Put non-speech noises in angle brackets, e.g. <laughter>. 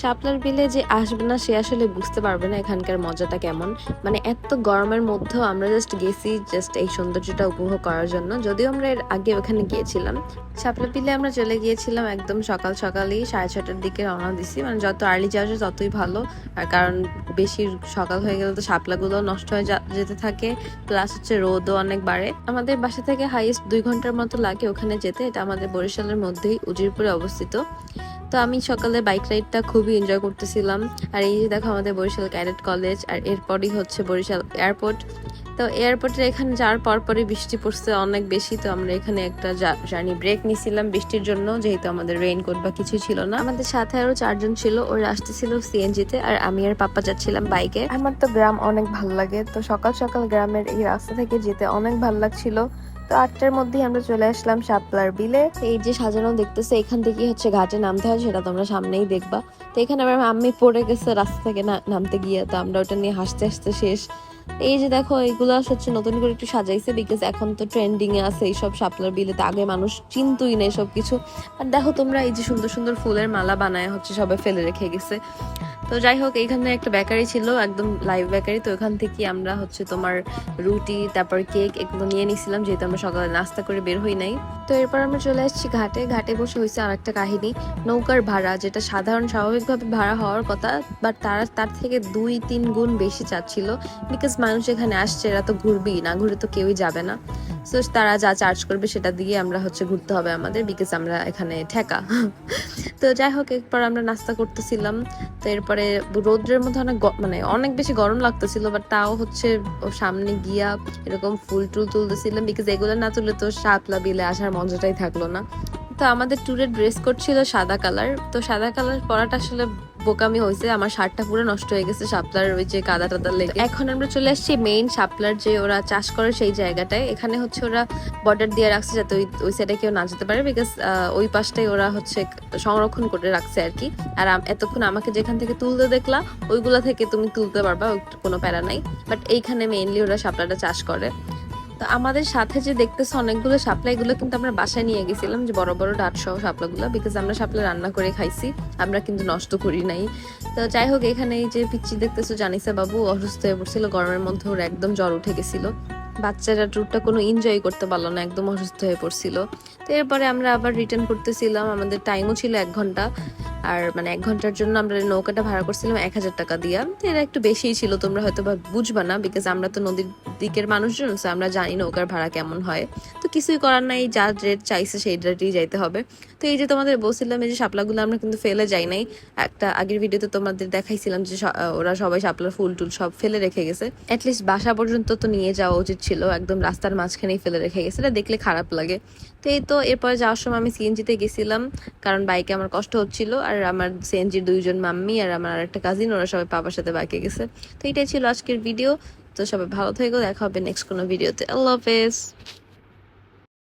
শাপলার বিলে যে আসবে না, সে আসলে বুঝতে পারবে না এখানকার মজাটা কেমন। মানে এত গরমের মধ্যেও আমরা জাস্ট গেছি জাস্ট এই সৌন্দর্যটা উপভোগ করার জন্য। যদিও আমরা এর আগে ওখানে গিয়েছিলাম। শাপলা বিলে আমরা চলে গিয়েছিলাম একদম সকাল সকালই, সাড়ে ছটার দিকে রওনা দিছি। মানে যত আর্লি যাওয়া যায় ততই ভালো। আর কারণ বেশি সকাল হয়ে গেলে তো শাপলাগুলো নষ্ট হয়ে যেতে থাকে। প্লাস হচ্ছে রোদও অনেক বাড়ে। আমাদের বাসা থেকে হাইয়েস্ট দুই ঘণ্টার মতো লাগে ওখানে যেতে। এটা আমাদের বরিশালের মধ্যেই উজিরপুরে অবস্থিত। তো আমি সকালে বাইক রাইডটা খুবই এনজয় করতেছিলাম। আর এই যে দেখো আমাদের বরিশাল ক্যাডেট কলেজ আর এরপরই হচ্ছে বরিশাল এয়ারপোর্ট তো এয়ারপোর্টের এখানে যাওয়ার পর পরই বৃষ্টি পড়ছে অনেক বেশি, তো আমরা এখানে একটা জার্নি ব্রেক নিছিলাম বৃষ্টির জন্য, যেহেতু আমাদের রেইনকোট বা কিছু ছিল না। আমাদের সাথে আরও চারজন ছিল, ওরা আসতেছিল সিএনজিতে আর আমি আর পাপা যাচ্ছিলাম বাইকে আমার তো গ্রাম অনেক ভালো লাগে, তো সকাল সকাল গ্রামের এই রাস্তা থেকে যেতে অনেক ভালো লাগছিল। তো আটটার মধ্যেই আমরা চলে আসলাম শাপলার বিলে। এই যে সাজানো দেখতেছে, এখান থেকে হচ্ছে ঘাটে নামতে হয়, সেটা তোমরা সামনেই দেখবা। তো এখানে আমার আম্মি পড়ে গেছে রাস্তা থেকে নামতে গিয়ে, তো আমরা ওটা নিয়ে হাসতে হাসতে শেষ। এই যে দেখো এইগুলো হচ্ছে নতুন করে একটু সাজাইছে বিকজ এখন তো ট্রেন্ডিং এ আছে এইসব শাপলার বিলে, তো আগে মানুষ চিনতই না এসব কিছু। আর দেখো তোমরা এই যে সুন্দর সুন্দর ফুলের মালা বানায় হচ্ছে সবাই ফেলে রেখে গেছে। তো যাই হোক এখানে একটা বেকারি ছিল, একদম লাইভ বেকারি। তো ওখান থেকে আমরা হচ্ছে তোমার রুটি, তারপর কেক এগুলো নিয়ে নিছিলাম, যেহেতু আমরা সকালে নাস্তা করে বের হই নাই। তো এরপর আমরা চলে আসছি ঘাটে। ঘাটে বসে হয়েছে আর একটা কাহিনী, নৌকার ভাড়া, যেটা সাধারণ স্বাভাবিকভাবে ভাড়া হওয়ার কথা বাট তারা, তার থেকে দুই, তিন গুণ বেশি চাচ্ছিল বিকজ মানুষ এখানে আসছে, এরা তো ঘুরবেই, না ঘুরে তো কেউই যাবে না। সো তারা যা চার্জ করবে সেটা দিয়ে আমরা হচ্ছে ঘুরতে হবে আমাদের বিকজ আমরা এখানে ঠেকা। <laughs> তো যাই হোক, এরপর আমরা নাস্তা করতেছিলাম। তো এরপরে রৌদ্রের মধ্যে অনেক মানে অনেক বেশি গরম লাগতেছিল বাট তাও হচ্ছে সামনে গিয়া এরকম ফুল টুল তুলতেছিলাম বিকজ এগুলো না তুলে তো শাপলা বিলে আসার মজাটাই থাকল না। তো আমাদের ট্যুরের ড্রেস কোড ছিল সাদা কালার তো সাদা কালার পরাটা আসলে বোকামি হয়েছে, আমার শার্টটা পুরো নষ্ট হয়ে গেছে, শাপলার ওই যে কাদা টাদা লেগে। এখন আমরা চলে আসছি মেইন শাপলার যে ওরা চাষ করে সেই জায়গাটায়। এখানে হচ্ছে ওরা বর্ডার দিয়ে রাখছে যাতে ওই ওই সাইডে কেউ না যেতে পারে বিকজ ওই পাশটাই ওরা হচ্ছে সংরক্ষণ করে রাখছে আর কি। আর এতক্ষণ আমাকে যেখান থেকে তুলতে দেখলা, ওইগুলা থেকে তুমি তুলতে পারবা কোনো প্যারা নাই। বাট এইখানে মেইনলি ওরা শাপলাটা চাষ করে। তো আমাদের সাথে যে দেখতেছে অনেকগুলো শাপলা, এগুলো কিন্তু আমরা বাসায় নিয়ে গেছিলাম যে বড় বড় ডাট সহ শাপলাগুলো বিকজ আমরা শাপলা রান্না করে খাইছি, আমরা কিন্তু নষ্ট করি নাই। তো যাই হোক, এখানে যে পিচ্ছি দেখতেছো, জানিসা বাবু, অসুস্থ হয়ে পড়ছিল, গরমের মধ্যে ওর একদম জ্বর উঠে গেছিল। বাচ্চারা ট্যুরটা কোনো এনজয় করতে পারল না, একদম অসুস্থ হয়ে পড়ছিল। তো এরপরে আমরা আবার রিটার্ন করতেছিলাম, আমাদের টাইমও ছিল এক ঘণ্টা। আর মানে এক ঘণ্টার জন্য আমরা নৌকাটা ভাড়া করছিলাম এক হাজার টাকা দিয়া। এটা একটু বেশিই ছিল, তোমরা হয়তো বা বুঝবা না বিকজ আমরা তো নদীর দিকের মানুষজন, so আমরা জানি নৌকার ভাড়া কেমন হয়। তো কিছুই করার নাই, যা রেট চাইছে সেই রেটেই যাইতে হবে। তো এই যে তোমাদের বলছিলাম, এই যে শাপলাগুলো আমরা কিন্তু ফেলে যাই নাই। একটা আগের ভিডিওতে তোমাদের দেখাইছিলাম যে ওরা সবাই শাপলার ফুল টুল সব ফেলে রেখে গেছে। অ্যাটলিস্ট বাসা পর্যন্ত তো নিয়ে যাওয়া উচিত ছিল, একদম রাস্তার মাঝখানেই ফেলে রেখে গেছে। এটা দেখলে খারাপ লাগে। তো এই তো, এরপর যাওয়ার সময় আমি সিএনজিতে গেছিলাম, কারণ বাইকে আমার কষ্ট হচ্ছিল, আর আমার সিএনজির দুইজন মাম্মি আর আমার আরেকটা কাজিন ওরা সবাই বাবার সাথে বাইকে গেছে। তো এটাই ছিল আজকের ভিডিও তো সবাই ভালো থেকো, দেখা হবে নেক্সট কোনো ভিডিওতে আল্লাহ হাফেজ।